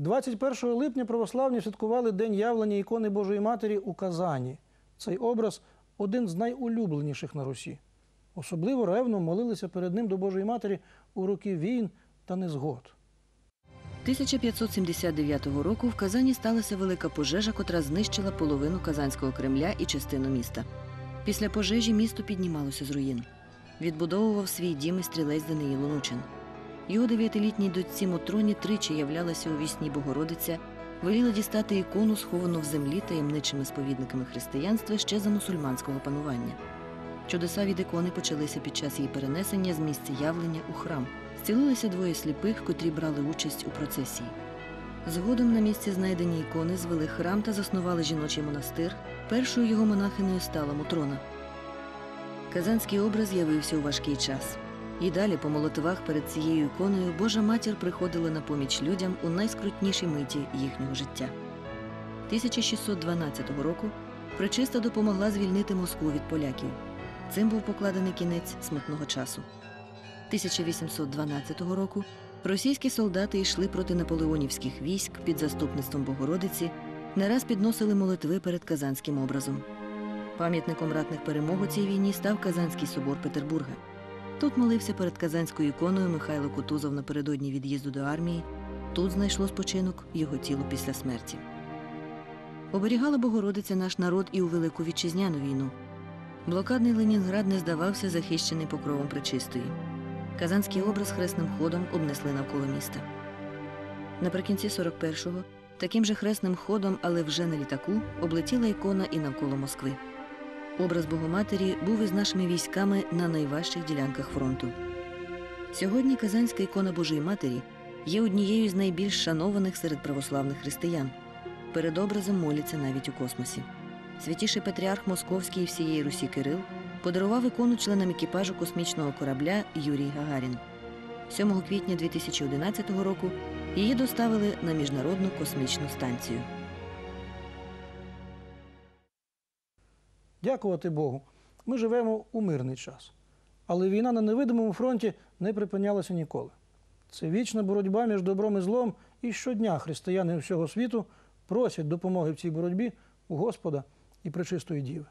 21 липня православні святкували День явлення ікони Божої Матері у Казані. Цей образ один з найулюбленіших на Русі. Особливо ревно молилися перед ним до Божої Матері у роки війн та незгод. 1579 року в Казані сталася велика пожежа, котра знищила половину Казанського Кремля і частину міста. Після пожежі місто піднімалося з руїн. Відбудовував свій дім і стрілець Даниїл Онучин. Його дев'ятилітній дочці Мотроні тричі являлася у вісні Богородиця, веліла дістати ікону, сховану в землі таємничими сповідниками християнства ще за мусульманського панування. Чудеса від ікони почалися під час її перенесення з місця явлення у храм. Зцілилися двоє сліпих, котрі брали участь у процесії. Згодом на місці знайдені ікони звели храм та заснували жіночий монастир. Першою його монахинею стала Мотрона. Казанський образ з'явився у важкий час. І далі по молитвах перед цією іконою Божа матір приходила на поміч людям у найскрутнішій миті їхнього життя. 1612 року Пречиста допомогла звільнити Москву від поляків. Цим був покладений кінець смутного часу. 1812 року російські солдати йшли проти наполеонівських військ під заступництвом Богородиці, не раз підносили молитви перед казанським образом. Пам'ятником ратних перемог у цій війні став Казанський собор Петербурга. Тут молився перед казанською іконою Михайло Кутузов напередодні від'їзду до армії. Тут знайшло спочинок його тіло після смерті. Оберігала Богородиця наш народ і у Велику Вітчизняну війну. Блокадний Ленінград не здавався захищений покровом пречистої. Казанський образ хресним ходом обнесли навколо міста. Наприкінці 41-го таким же хресним ходом, але вже на літаку, облетіла ікона і навколо Москви. Образ Богоматері був із нашими військами на найважчих ділянках фронту. Сьогодні Казанська ікона Божої Матері є однією з найбільш шанованих серед православних християн. Перед образом моляться навіть у космосі. Святіший патріарх Московський і всієї Русі Кирил подарував ікону членам екіпажу космічного корабля Юрій Гагарін. 7 квітня 2011 року її доставили на міжнародну космічну станцію. Дякувати Богу. Ми живемо у мирний час. Але війна на невидимому фронті не припинялася ніколи. Це вічна боротьба між добром і злом, і щодня християни всього світу просять допомоги в цій боротьбі у Господа і Пречистої Діви.